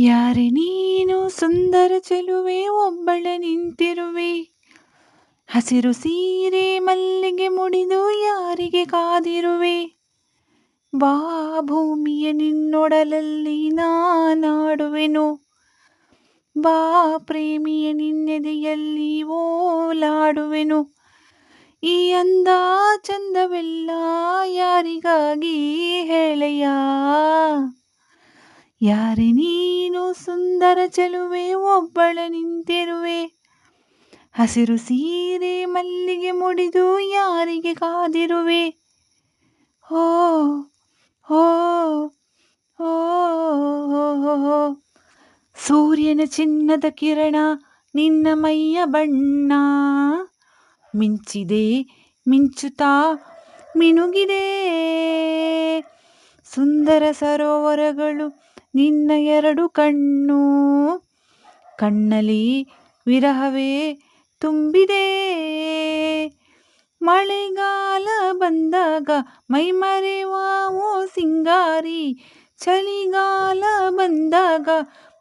ಯಾರೆ ನೀನು ಸುಂದರ ಚೆಲುವೆ, ಒಬ್ಬಳೆ ನಿಂತಿರುವೆ. ಹಸಿರು ಸೀರೆ ಮಲ್ಲಿಗೆ ಮುಡಿದು ಯಾರಿಗೆ ಕಾದಿರುವೆ? ಬಾ, ಭೂಮಿಯ ನಿನ್ನೊಡಲಲ್ಲಿ ನಾನಾಡುವೆನು. ಬಾ, ಪ್ರೇಮಿಯ ನಿನ್ನೆದೆಯಲ್ಲಿ ಓಲಾಡುವೆನು. ಈ ಅಂದ ಚಂದವೆಲ್ಲ ಯಾರಿಗಾಗಿ ಹೇಳೆಯ? ಯಾರೆ ನೀನು ಸುಂದರ ಚೆಲುವೆ, ಒಬ್ಬಳ ನಿಂತಿರುವೆ. ಹಸಿರು ಸೀರೆ ಮಲ್ಲಿಗೆ ಮುಡಿದು ಯಾರಿಗೆ ಕಾದಿರುವೆ? ಹೋ ಹೋ ಹೋ ಸೂರ್ಯನ ಚಿನ್ನದ ಕಿರಣ ನಿನ್ನ ಮೈಯ ಬಣ್ಣ. ಮಿಂಚಿದೆ, ಮಿಂಚುತ್ತಾ, ಮಿನುಗಿದೆ. ಸುಂದರ ಸರೋವರಗಳು ನಿನ್ನ ಎರಡು ಕಣ್ಣು. ಕಣ್ಣಲ್ಲಿ ವಿರಹವೇ ತುಂಬಿದೆ. ಮಳೆಗಾಲ ಬಂದಾಗ ಮೈಮರೆವಾವೋ ಸಿಂಗಾರಿ. ಚಳಿಗಾಲ ಬಂದಾಗ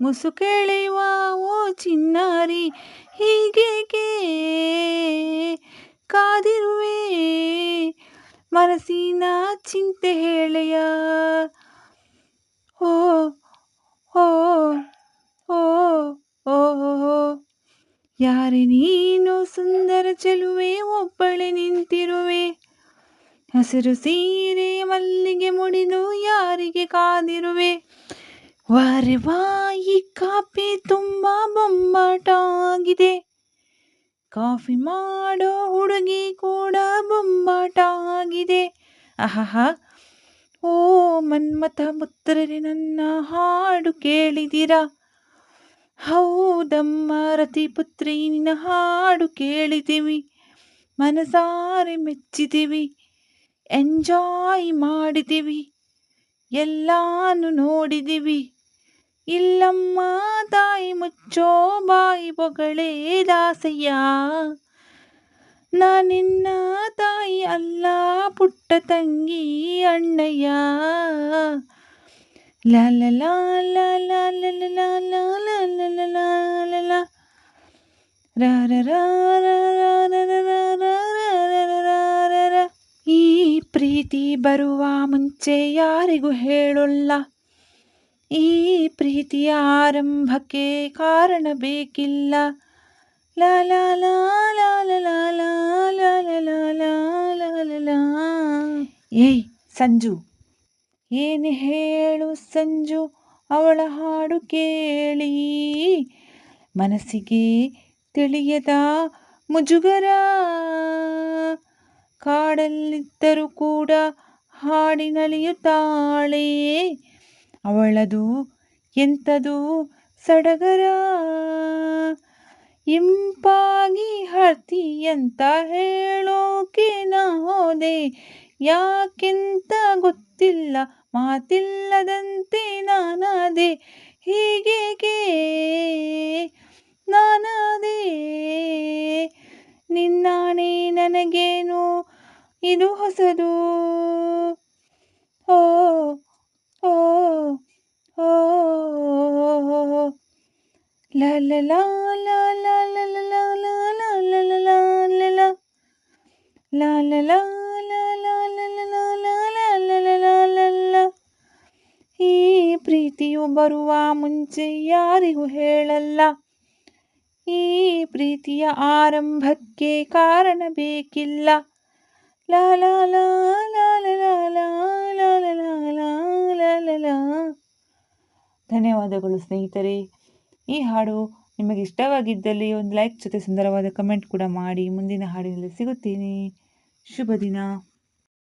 ಮುಸುಕೆಳೆವಾವೋ ಚಿನ್ನಾರಿ. ಹೀಗೆ ಕಾದಿರುವೆ. ಮನಸ್ಸಿನ ಚಿಂತೆ ಹೇಳೆಯ. ಓ ಓ ಓ ಓ ಯಾರೆ ನೀನು ಸುಂದರ ಚೆಲುವೆ ಒಬ್ಬಳೆ ನಿಂತಿರುವೆ ಹಸಿರು ಸೀರೆ ಮಲ್ಲಿಗೆ ಮುಡಿದು ಯಾರಿಗೆ ಕಾದಿರುವೆ ವಾರೆ ವಾಯಿ ಕಾಫಿ ತುಂಬ ಬೊಂಬಾಟಾಗಿದೆ ಕಾಫಿ ಮಾಡೋ ಹುಡುಗಿ ಕೂಡ ಬೊಂಬಾಟಾಗಿದೆ ಅಹಹ ಓ ಮನ್ಮಥ ಪುತ್ರರೇ, ನನ್ನ ಹಾಡು ಕೇಳಿದಿರ? ಹೌದಮ್ಮ ರತಿಪುತ್ರಿ ನಿನ್ನ ಹಾಡು ಕೇಳಿದ್ದೀವಿ ಮನಸಾರೆ ಮೆಚ್ಚಿದ್ದೀವಿ ಎಂಜಾಯ್ ಮಾಡಿದ್ದೀವಿ ಎಲ್ಲಾನು ನೋಡಿದ್ದೀವಿ ಇಲ್ಲಮ್ಮ, ತಾಯಿ ಮುಚ್ಚೋ ಬಾಯಿ ಬೊಗಳೇ ದಾಸಯ್ಯ. ನಾನಿನ್ನ ತಾಯಿ ಅಲ್ಲ ಪುಟ್ಟ ತಂಗಿ ಅಣ್ಣಯ್ಯ ಲಾಲಲಾ ಲಾಲಾ ಲಲಲಾ ಲಾಲಾ ಲಲಲಾ ಲಲಾ ಈ ಪ್ರೀತಿ ಬರುವ ಮುಂಚೆ ಯಾರಿಗೂ ಹೇಳೋಲ್ಲ ಈ ಪ್ರೀತಿಯ ಆರಂಭಕ್ಕೆ ಕಾರಣ ಬೇಕಿಲ್ಲ ಲಾ ಲಾ ಲಾ ಲಾ ಲಾ ಲಾ ಲಾ ಲಾ ಲಾ ಲಾ ಲಾ ಲಾ ಲಾ ಲಾ. ಏಯ್ ಸಂಜು ಏನು ಹೇಳು ಸಂಜು ಅವಳ ಹಾಡು ಕೇಳಿ ಮನಸ್ಸಿಗೆ ತಿಳಿಯದ ಮುಜುಗರ ಕಾಡಲ್ಲಿದ್ದರೂ ಕೂಡ ಹಾಡಿನಲಿಯುತ್ತಾಳೆ ಅವಳದು ಎಂಥದು ಸಡಗರ ಇಂಪಾಗಿ ಹರ್ತಿಯಂತ ಹೇಳೋಕೆ ನಾ ಹೋದೆ ಯಾಕೆಂತ ಗೊತ್ತಿಲ್ಲ ಮಾತಿಲ್ಲದಂತೆ ನಾನಾದೆ ಹೀಗೇಕೆ ನಾನಾದೆ ನಿನ್ನಾಣೆ ನನಗೇನು ಇದು ಹೊಸದು ಓ ಓ ಓ ಲ ಈ ಪ್ರೀತಿಯು ಬರುವ ಮುಂಚೆ ಯಾರಿಗೂ ಹೇಳಲ್ಲ ಈ ಪ್ರೀತಿಯ ಆರಂಭಕ್ಕೆ ಕಾರಣ ಬೇಕಿಲ್ಲ ಧನ್ಯವಾದಗಳು ಸ್ನೇಹಿತರೆ ಈ ಹಾಡು ನಿಮಗೆ ಇಷ್ಟವಾಗಿದ್ದಲ್ಲಿ ಒಂದು ಲೈಕ್ ಜೊತೆ ಸುಂದರವಾದ ಕಮೆಂಟ್ ಕೂಡ ಮಾಡಿ ಮುಂದಿನ ಹಾಡಿನಲ್ಲಿ ಸಿಗುತ್ತೀನಿ ಶುಭ ದಿನ